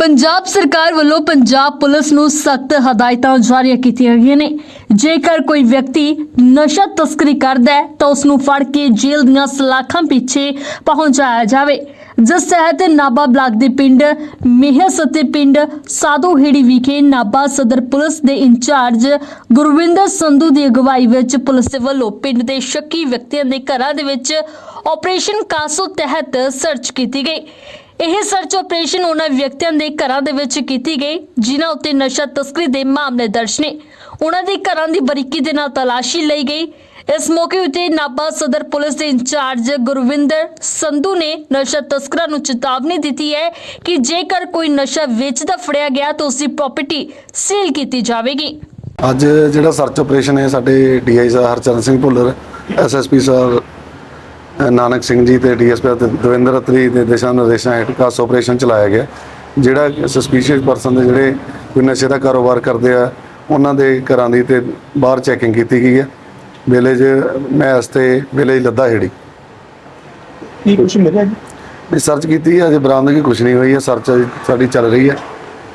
ਪੰਜਾਬ ਸਰਕਾਰ ਵੱਲੋਂ ਪੰਜਾਬ ਪੁਲਿਸ ਨੂੰ ਸਖਤ ਹਦਾਇਤਾਂ ਜਾਰੀ ਕੀਤੀਆਂ ਗਈਆਂ ਨੇ। ਜੇਕਰ ਕੋਈ ਵਿਅਕਤੀ ਨਸ਼ਾ ਤਸਕਰੀ ਕਰਦਾ ਹੈ, ਤਾਂ ਉਸ ਨੂੰ ਫੜ ਕੇ ਜੇਲ੍ਹ ਦੀਆਂ ਸਲਾਖਾਂ ਪਿੱਛੇ ਪਹੁੰਚਾਇਆ ਜਾਵੇ। ਜਿਸ ਤਹਿਤ ਨਾਬਾ ਬਲਾਕ ਦੇ ਪਿੰਡ ਮਿਹਸ ਅਤੇ ਪਿੰਡ ਸਾਧੂਹੇੜੀ ਵਿਖੇ ਨਾਬਾ ਸਦਰ ਪੁਲਿਸ ਦੇ ਇੰਚਾਰਜ ਗੁਰਵਿੰਦਰ ਸੰਧੂ ਦੀ ਅਗਵਾਈ ਵਿੱਚ ਪੁਲਿਸ ਦੇ ਵੱਲੋਂ ਪਿੰਡ ਦੇ ਸ਼ੱਕੀ ਵਿਅਕਤੀਆਂ ਦੇ ਘਰਾਂ ਦੇ ਵਿੱਚ ਆਪਰੇਸ਼ਨ ਕਾਸੋ ਤਹਿਤ ਸਰਚ ਕੀਤੀ ਗਈ। ਇਹ ਸਰਚ ਆਪਰੇਸ਼ਨ ਉਹਨਾਂ ਵਿਅਕਤੀਆਂ ਦੇ ਘਰਾਂ ਦੇ ਵਿੱਚ ਕੀਤੀ ਗਈ, ਜਿਨ੍ਹਾਂ ਉੱਤੇ ਨਸ਼ਾ ਤਸਕਰੀ ਦੇ ਮਾਮਲੇ ਦਰਜ ਨੇ। ਉਹਨਾਂ ਦੇ ਘਰਾਂ ਦੀ ਬਰੀਕੀ ਦੇ ਨਾਲ ਤਲਾਸ਼ੀ ਲਈ ਗਈ। ਇਸ ਮੌਕੇ ਉੱਤੇ ਨਾਭਾ ਸਦਰ ਪੁਲਿਸ ਦੇ ਇੰਚਾਰਜ ਗੁਰਵਿੰਦਰ ਸੰਧੂ ਨੇ ਨਸ਼ਾ ਤਸਕਰਾਂ ਨੂੰ ਚੇਤਾਵਨੀ ਦਿੱਤੀ ਹੈ ਕਿ ਜੇਕਰ ਕੋਈ ਨਸ਼ਾ ਵੇਚਦਾ ਫੜਿਆ ਗਿਆ ਤਾਂ ਉਸ ਦੀ ਪ੍ਰਾਪਰਟੀ ਸੀਲ ਕੀਤੀ ਜਾਵੇਗੀ। ਅੱਜ ਜਿਹੜਾ ਸਰਚ ਆਪਰੇਸ਼ਨ ਹੈ, ਸਾਡੇ ਡੀਆਈ ਸਾਹਿਬ ਹਰਚਰਨ ਸਿੰਘ ਭੁੱਲਰ ਐਸਐਸਪੀ ਸਾਹਿਬ ਨਾਨਕ ਸਿੰਘ ਜੀ ਤੇ ਡੀਐਸਪੀ ਦਵਿੰਦਰ ਅਤਰੀ ਦੇ ਦਿਸ਼ਾ ਨਿਰਦੇਸ਼ਾਂ ਹੇਠ ਖਾਸ ਆਪਰੇਸ਼ਨ ਚਲਾਇਆ ਗਿਆ। ਜਿਹੜਾ ਸਸਪੀਸ਼ੀਅਸ ਪਰਸਨ ਦੇ ਜਿਹੜੇ ਕੋਈ ਨਸ਼ੇ ਦਾ ਕਾਰੋਬਾਰ ਕਰਦੇ ਆ ਉਹਨਾਂ ਦੇ ਘਰਾਂ ਦੀ ਤੇ ਬਾਹਰ ਚੈਕਿੰਗ ਕੀਤੀ ਗਈ ਹੈ। ਵਿਲੇਜ ਮੈਸ ਤੇ ਵਿਲੇਜ ਲੱਦਾ ਹੇੜੀ। ਕੀ ਕੁਛ ਮਿਲਿਆ ਜੀ? ਸਰਚ ਕੀਤੀ ਹੈ ਅਜੇ ਬਰਾਮਦਗੀ ਕੁਝ ਨਹੀਂ ਹੋਈ ਹੈ ਸਰਚ ਸਾਡੀ ਚੱਲ ਰਹੀ ਹੈ।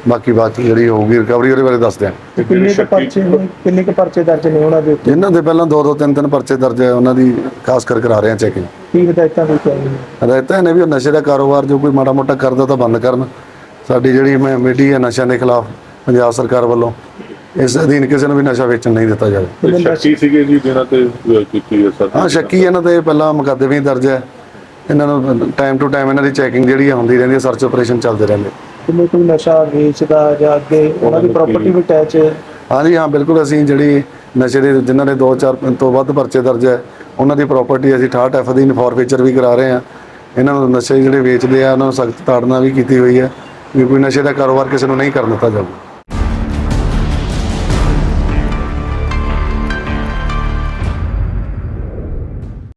ਬਾਕੀ ਬਾਤ ਜਿਹੜੀ ਹੋਊਗੀ ਰਿਕਵਰੀ ਉਹਦੇ ਬਾਰੇ ਦੱਸਦੇ ਹਾਂ ਤੇ ਕਿੰਨੇ ਕੁ ਪਰਚੇ ਨੇ? ਕਿੰਨੇ ਕੁ ਪਰਚੇ ਦਰਜ ਨੇ ਉਹਨਾਂ ਦੇ ਉੱਤੇ? ਜਿਨ੍ਹਾਂ ਦੇ ਪਹਿਲਾਂ ਦੋ ਦੋ ਤਿੰਨ ਤਿੰਨ ਪਰਚੇ ਦਰਜ ਹੈ ਉਹਨਾਂ ਦੀ ਖਾਸ ਕਰ ਕਰਾ ਰਹੇ ਹਾਂ ਚੈਕਿੰਗ ਕੀ ਹਦਾਇਤਾਂ ਦਿੱਤੀਆਂ ਗਈਆਂ ਹਦਾਇਤਾਂ ਨੇ ਵੀ ਉਹ ਨਸ਼ੇ ਦਾ ਕਾਰੋਬਾਰ ਜੋ ਕੋਈ ਮਾੜਾ ਮੋਟਾ ਕਰਦਾ ਤਾਂ ਬੰਦ ਕਰਨ। ਸਾਡੀ ਜਿਹੜੀ ਮੈਂ ਕਮੇਟੀ ਹੈ ਨਸ਼ਿਆਂ ਦੇ ਖਿਲਾਫ ਪੰਜਾਬ ਸਰਕਾਰ ਵੱਲੋਂ ਇਸ ਅਧੀਨ ਕਿਸੇ ਨੂੰ ਵੀ ਨਸ਼ਾ ਵੇਚਣ ਨਹੀਂ ਦਿੱਤਾ ਜਾਵੇ। ਤੇ ਸ਼ੱਕੀ ਸੀਗੇ ਜੀ ਜਿਹਨਾਂ ਤੇ ਅਹ, ਕੀਤੀ ਹੈ ਸਰ ਹਾਂ ਸ਼ੱਕੀ ਇਹਨਾਂ ਤੇ ਪਹਿਲਾਂ ਮੁਕੱਦਮੇ ਵੀ ਦਰਜ ਹੈ। ਇਹਨਾਂ ਨੂੰ ਟਾਈਮ ਟੂ ਟਾਈਮ ਇਹਨਾਂ ਦੀ ਚੈਕਿੰਗ ਜਿਹੜੀ ਹੈ ਹੁੰਦੀ ਰਹਿੰਦੀ ਹੈ ਸਰਚ ਆਪਰੇਸ਼ਨ ਚੱਲਦੇ ਰਹਿੰਦੇ। ਕਿੰਨੇ ਕੋਈ ਨਸ਼ਾ ਵੇਚਦਾ ਜਾਂ ਅੱਗੇ ਉਹਨਾਂ ਦੀ ਪ੍ਰਾਪਰਟੀ ਵੀ ਅਟੈਚ ਹੈ? ਹਾਂਜੀ ਹਾਂ ਬਿਲਕੁਲ ਅਸੀਂ ਜਿਹੜੀ ਨਸ਼ੇ ਦੇ ਜਿਨ੍ਹਾਂ ਦੇ 2-4 ਤੋਂ ਵੱਧ ਪਰਚੇ ਦਰਜ ਹੈ ਉਹਨਾਂ ਦੀ ਪ੍ਰਾਪਰਟੀ ਅਸੀਂ 68 ਐਫ ਦੀ ਫੋਰਫੀਚਰ ਵੀ ਕਰਾ ਰਹੇ ਹਾਂ। ਇਹਨਾਂ ਨੂੰ ਨਸ਼ੇ ਜਿਹੜੇ ਵੇਚਦੇ ਆ ਉਹਨਾਂ ਨੂੰ ਸਖਤ ਤਾੜਨਾ ਵੀ ਕੀਤੀ ਹੋਈ ਹੈ ਵੀ ਕੋਈ ਨਸ਼ੇ ਦਾ ਕਾਰੋਬਾਰ ਕਿਸੇ ਨੂੰ ਨਹੀਂ ਕਰਨ ਦਿੱਤਾ ਜਾਊਗਾ।